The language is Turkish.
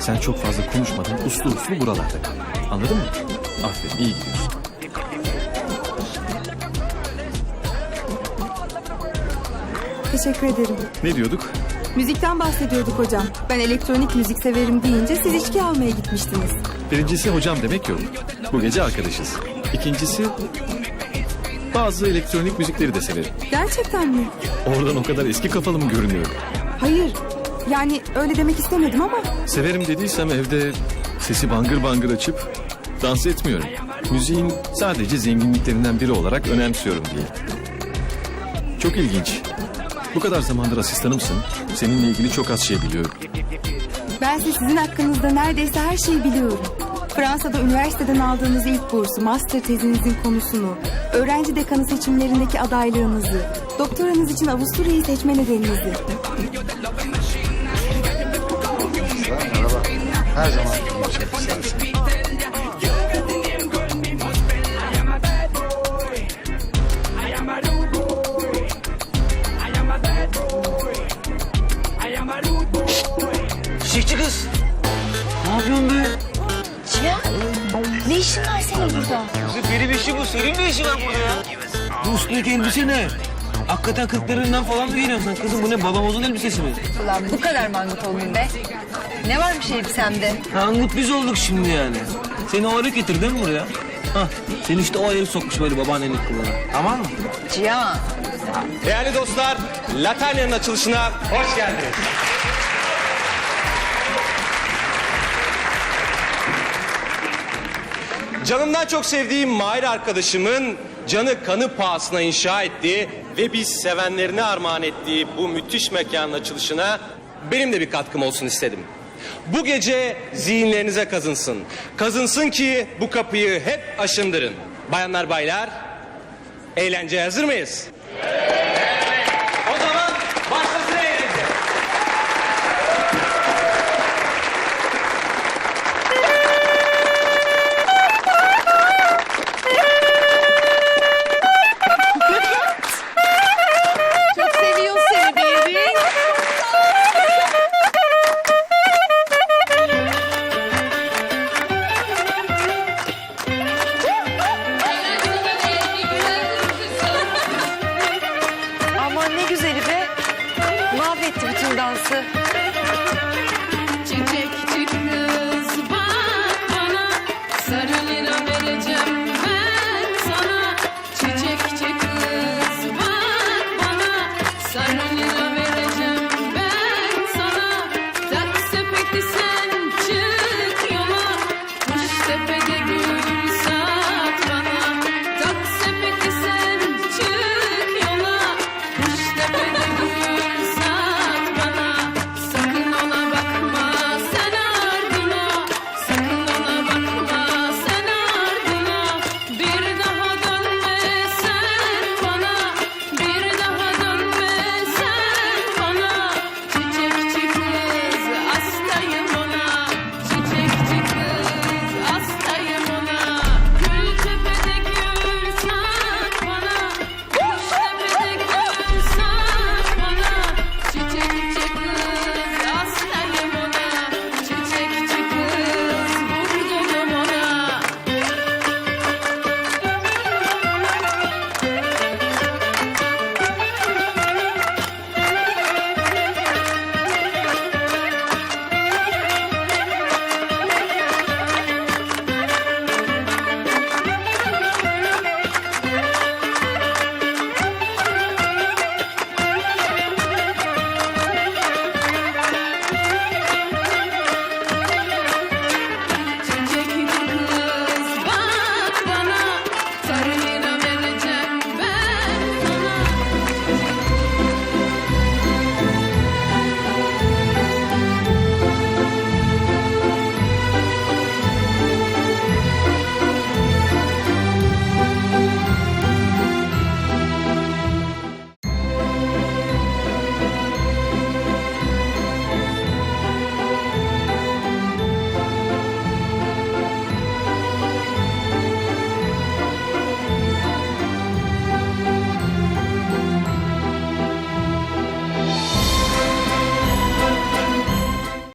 Sen çok fazla konuşmadan uslu uslu buralarda kal. Anladın mı? Aferin iyi gidiyorsun. Teşekkür ederim. Ne diyorduk? Müzikten bahsediyorduk hocam. Ben elektronik müzik severim deyince siz içki almaya gitmiştiniz. Birincisi hocam demek yok. Bu gece arkadaşız. İkincisi bazı elektronik müzikleri de severim. Gerçekten mi? Oradan o kadar eski kafalı mı görünüyorum? Hayır. Yani öyle demek istemedim ama Severim dediysem evde sesi bangır bangır açıp dans etmiyorum. Müziğin sadece zenginliklerinden biri olarak önemsiyorum diye. Çok ilginç. Bu kadar zamandır asistanımsın. Seninle ilgili çok az şey biliyorum. ben de sizin hakkınızda neredeyse her şeyi biliyorum. Fransa'da üniversiteden aldığınız ilk bursu, master tezinizin konusunu, öğrenci dekanı seçimlerindeki adaylığınızı, doktoranız için Avusturya'yı seçme nedeninizi. Merhaba. Her zaman işin var senin burada? Kızım benim işim bu. Senin ne işin var burada ya? Bu üstündeki elbise ne? Hakikaten kırklarından falan mı giyiniyorsun sen kızım? Bu ne balamozun elbisesi mi? Ulan bu kadar mangut oldun be. Ne varmış elbisemde? Ha, Angut biz olduk şimdi yani. Seni o herif getirdi değil mi buraya? Hah, seni işte o herif sokmuş böyle babaannenin kılığına. Tamam mı? Cihan. Değerli dostlar, Latanya'nın açılışına hoş geldiniz. Canımdan çok sevdiğim Mahir arkadaşımın canı kanı pahasına inşa ettiği ve biz sevenlerine armağan ettiği bu müthiş mekanın açılışına benim de bir katkım olsun istedim. Bu gece zihinlerinize kazınsın. Kazınsın ki bu kapıyı hep aşındırın. Bayanlar baylar, eğlenceye hazır mıyız? O şarkısı. Çiçekçi bak bana sarı vereceğim ben sana. Çiçekçi kız bak bana sarı